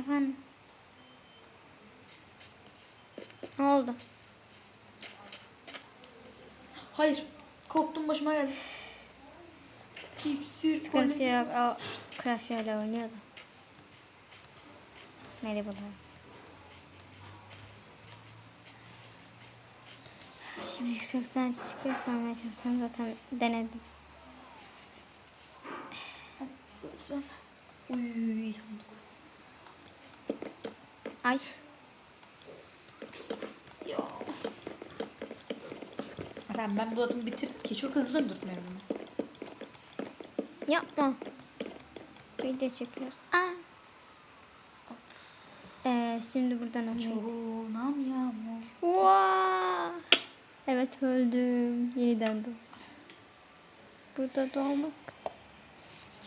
Efendim. Ne oldu? Hayır. Korktum başıma geldi. İksir Sıkıntı yok. O Crash öyle oynuyordu. Merhabalar. Şimdi yüksekten çıkıp yapmaya çalışıyorum. Zaten denedim. Sen. Uy sandık. Ay. Tamam ben bu adımı bitirdim ki çok hızlı döndürtmüyorum bunu. Yapma. Video çekiyoruz. Aa. Ee, şimdi buradan oynayalım. Çoğunam yağmur. Vaa! Evet öldüm. Yeniden doğdum. Burada doğmak.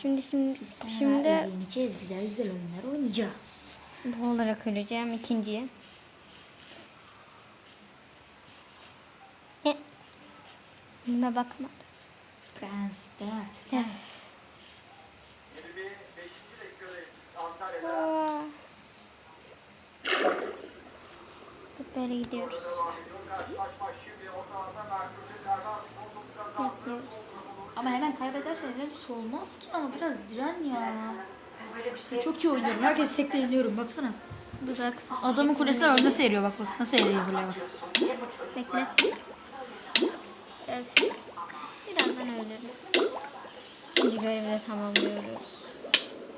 Şimdi şimdi şimdi eğleneceğiz. Güzel güzel oyunlar oynayacağız. Bu olarak öleceğim ikinciye. E. Bilme bakma. Prens Dert. Vaa! Böyle gidiyoruz. Bekliyoruz. Ama hemen kaybedersen olmaz ki ama biraz diren ya. Çok iyi oynuyorum. Herkes tekte yeniyorum baksana. Bu da kısa. Adamın kulesine bak nasıl eriyor bak bak. Nasıl eriyor böyle bak. Bekle. Öf. Birazdan ölürüz. İkinci görevi de tamamlıyoruz.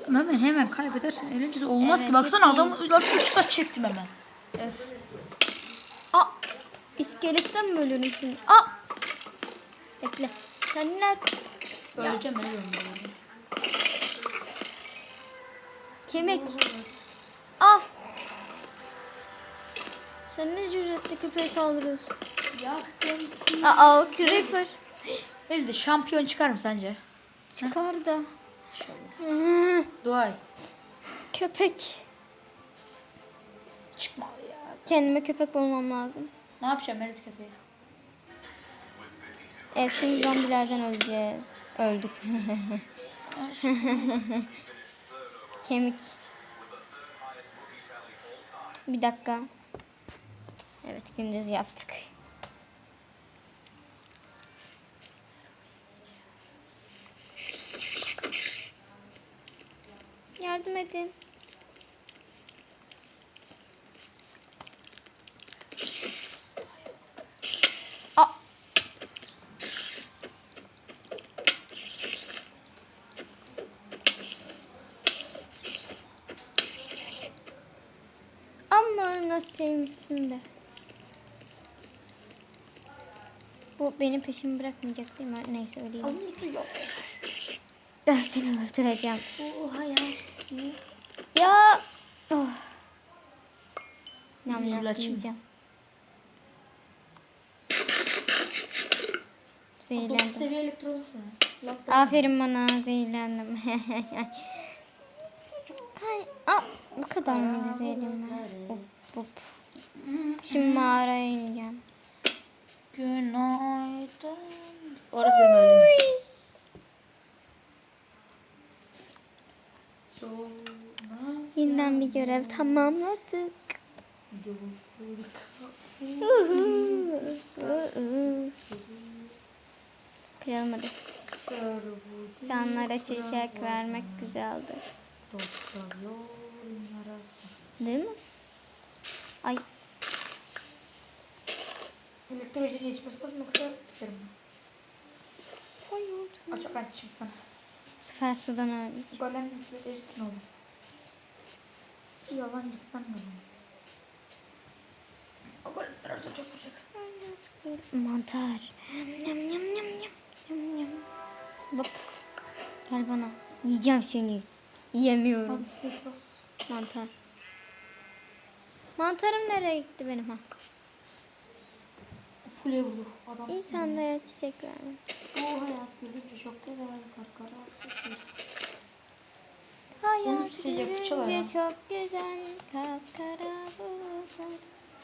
Hemen hemen kaybedersen eğlencesi olmaz Evet, ki. Baksana çok iyi. adam nasıl üç taş çektim hemen. Öf. Aa! İskeletten mi ölürüm şimdi? Aa! Bekle. Sen ne? Öleceğim ölüyorum böyle. Kemik. Ah! Sen ne cüretli köpeğe saldırıyorsun? Yaktım Aa, o creeper. Elde şampiyon çıkar mı sence? Çıkar da. Dua et. Köpek. Çıkmalı ya. Kendime köpek bulmam lazım. Ne yapacağım Merit köpeği? Evet şimdi zombilerden öleceğiz. Öldük. Kemik. Bir dakika. Evet gündüz yaptık. Yardım edin. Aa, Ama nasıl sevmişsin be. Bu benim peşimi bırakmayacak değil mi? Neyse. Avucu yok. Ben seni öldüreceğim. Bu hayat. Ya. Oh. Nam mı? yiyeceğim. 9 Zehirlendim. seviye elektron Aferin bana zehirlendim. Ay, aa, bu kadar mıydı zehirlenme? Hop. Şimdi mağaraya ineceğim. Günaydın. Orası benim. Sonra Yeniden bir görev tamamladık. Hadi. İnsanlara çiçek vermek güzeldir. Değil mi? Ay Elektrojinin yetişmesi lazım yoksa biterim ben. hayır. Aç aç çık bana. Bu sefer sudan ölmüş. Golem eritin oğlum. Yalan gitmem ben. O golemler orada çok sıcak. Mantar. Yam yam yam yam yam yam. Bak. Gel bana. Yiyeceğim seni. Yiyemiyorum. Mantar. Mantarım nereye gitti benim ha? Full evlu adamsın. İnsanlara çiçek vermek. Bu hayat gülünce çok güzel karkara. Hayat ha. çok güzel. Kapkara bulutlar.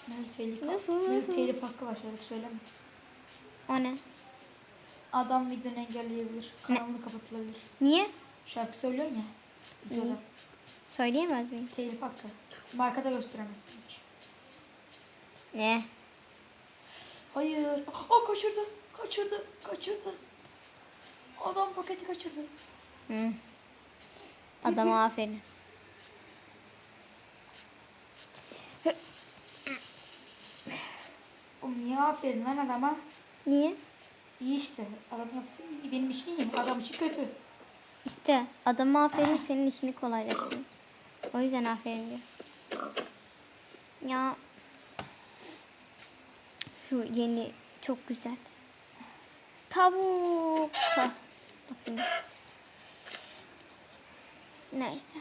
Merit telif. Merit telif hakkı var şarkı söyleme. O ne? Adam videonu engelleyebilir. Kanalını kapatılabilir. Niye? Şarkı söylüyorsun ya. Videoda. Söyleyemez miyim? Telif hakkı. Markada gösteremezsin hiç. Ne? Hayır. Aa kaçırdı. Kaçırdı. Kaçırdı. Adam paketi kaçırdı. Hı. Adama aferin. Oğlum niye aferin lan adama? Niye? İyi işte. Adam yaptı iyi. Benim için iyi. Adam için kötü. İşte adama aferin senin işini kolaylaştırır. O yüzden aferin diyor. Ya şu yeni çok güzel. Tavuk. Bakın. Neyse.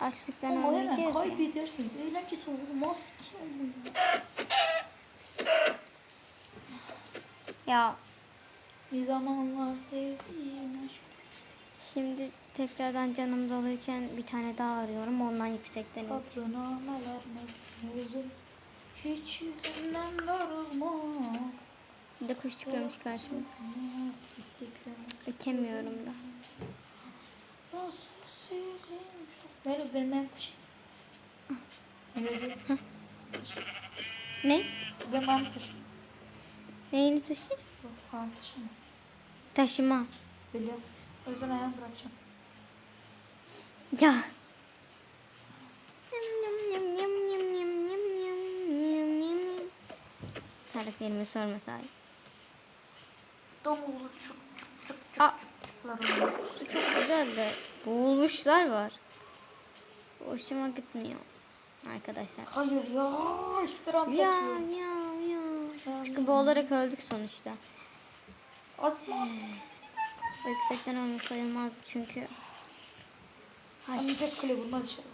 Açlıktan Ama hemen kaybederseniz eğlencesi olmaz ki. ya. Bir zamanlar sevdiğin aşk. şimdi tekrardan canım doluyken bir tane daha arıyorum. Ondan yüksekten. Hiç yüzünden darılmak. Bir de kuş çıkıyormuş karşımıza. Ökemiyorum da. Nasıl çok. Ver benden. Evet. Ne? Ben bana taşı. Neyini taşı? Mı? Taşımaz. Biliyorum. O yüzden ayağımı bırakacağım. Yum. Tariflerimi sormasaydı. Domuz çuk çuk çuk Aa. çuk çuk çuklar oluyor. Su çok güzel de boğulmuşlar var. Hoşuma gitmiyor. Arkadaşlar. Hayır ya. İftira Ya atıyor. ya ya. Ya, Çünkü ya. boğularak öldük sonuçta. Atma. O yüksekten ölme sayılmazdı çünkü. Ay, Ama pek kule vurmaz inşallah.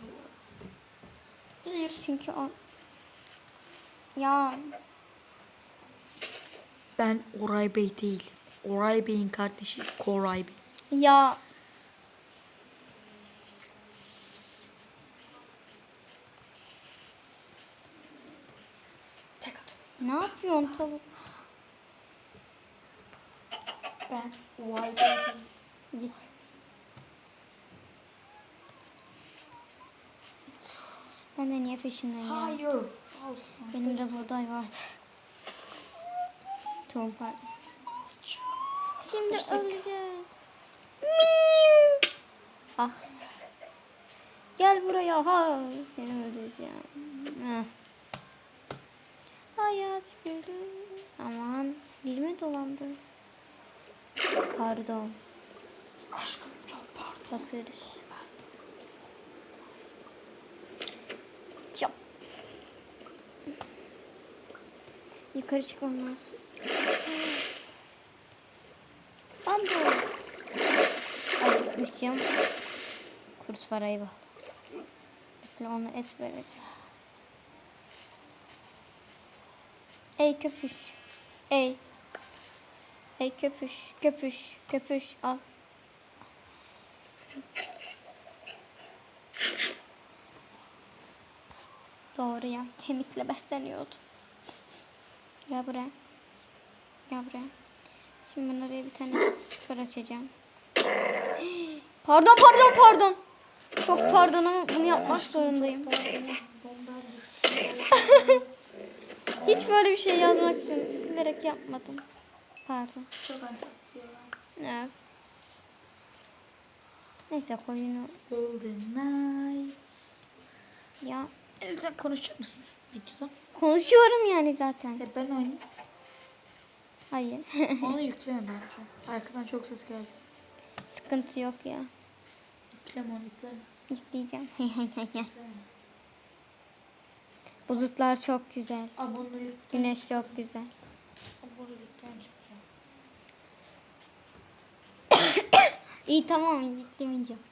Bir. çünkü o... Ya Ben Oray Bey değil. Oray Bey'in kardeşi Koray Bey. ya ne yapıyorsun tavuk? Ben Oray Bey değil. Git. Ben de niye peşimden ya? Hayır. Benim de buğday vardı. Tohum pardon. Şimdi Sıçtık. öleceğiz. Ah. Gel buraya. Ha, seni öldüreceğim. Heh. Hayat gülü. Aman dilime dolandı. Pardon. Aşkım çok pardon. Bakıyoruz. Yukarı çıkmam lazım. Ben de acıkmışım. Kurt var ayva. Bekle ona et vereceğim. Ey köpüş. Ey. Ey köpüş. Köpüş. Köpüş. Al. Doğru ya. Kemikle besleniyordu. Gel buraya. Gel buraya. Şimdi ben oraya bir tane çıkar açacağım. Pardon pardon pardon. Çok pardon ama bunu yapmak zorundayım. Hiç böyle bir şey yazmak için bilerek yapmadım. Pardon. Çok. Evet. Neyse koyunu Golden Nights. ya E, sen konuşacak mısın videoda? Konuşuyorum yani zaten. E, ben oynayayım. Hayır. Onu yükleme bence. Arkadan çok ses geldi. Sıkıntı yok ya. Yükleme onu yükleme. Yükleyeceğim. Bulutlar çok güzel. Ama onu yükleme. Güneş çok güzel. Onu yükleme İyi tamam yüklemeyeceğim.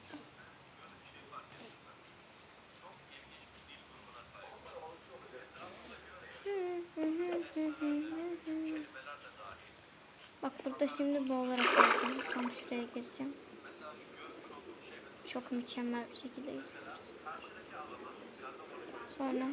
Bak burada şimdi boğularak gireceğim. Tam şuraya gireceğim. Çok mükemmel bir şekilde gireceğim. Sonra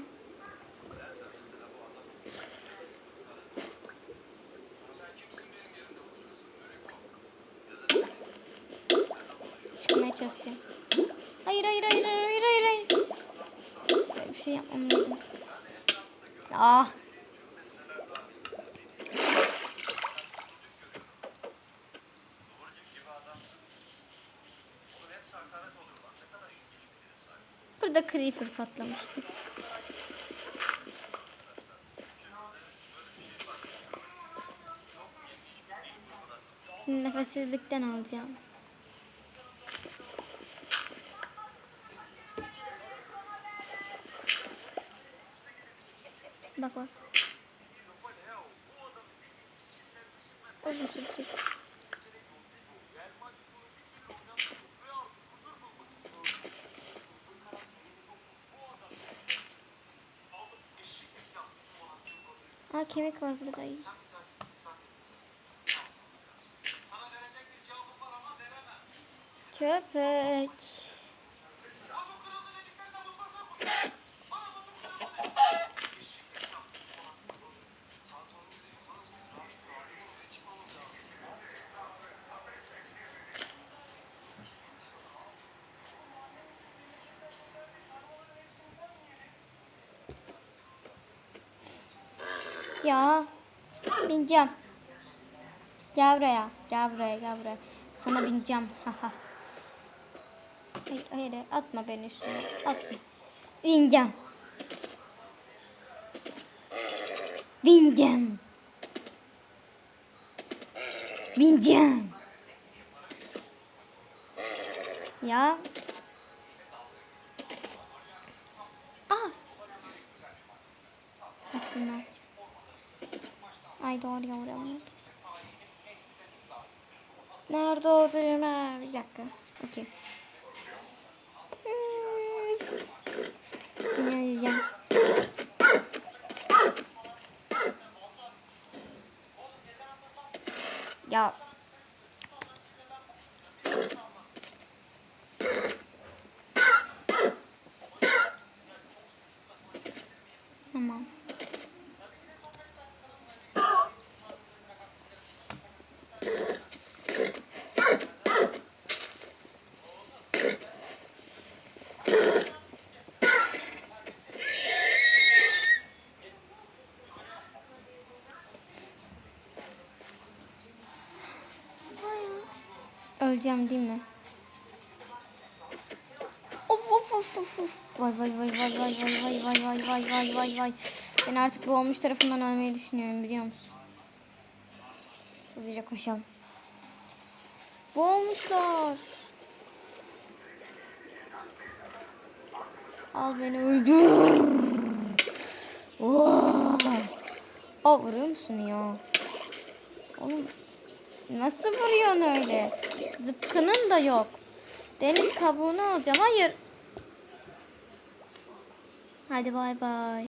çıkmaya çalışacağım. Hayır hayır hayır hayır hayır hayır. Bir şey yapmam lazım. Ah. Burada creeper patlamıştı. Şimdi nefessizlikten alacağım. Bak bak. Aa kemik var burada iyi. Köpek. Ya bineceğim. Gel buraya. Gel buraya. Gel buraya. Sana bineceğim. Haha. Hayır, hayır, atma beni üstüne. Atma. Bineceğim. Bineceğim. Bineceğim. Ya. Haydi oraya uğramıyor. Nerede o düğme? Bir dakika. İki. Ya, ya. Öleceğim değil mi? Of of of of of. Vay vay vay vay vay vay vay vay vay vay vay vay vay. Ben artık bu olmuş tarafından ölmeyi düşünüyorum biliyor musun? Hızlıca koşalım. Boğulmuşlar. Al beni öldür. Oh. Aa vuruyor musun ya? Oğlum nasıl vuruyorsun öyle? Zıpkının da yok. Deniz kabuğunu alacağım. Hayır. Hadi bay bay.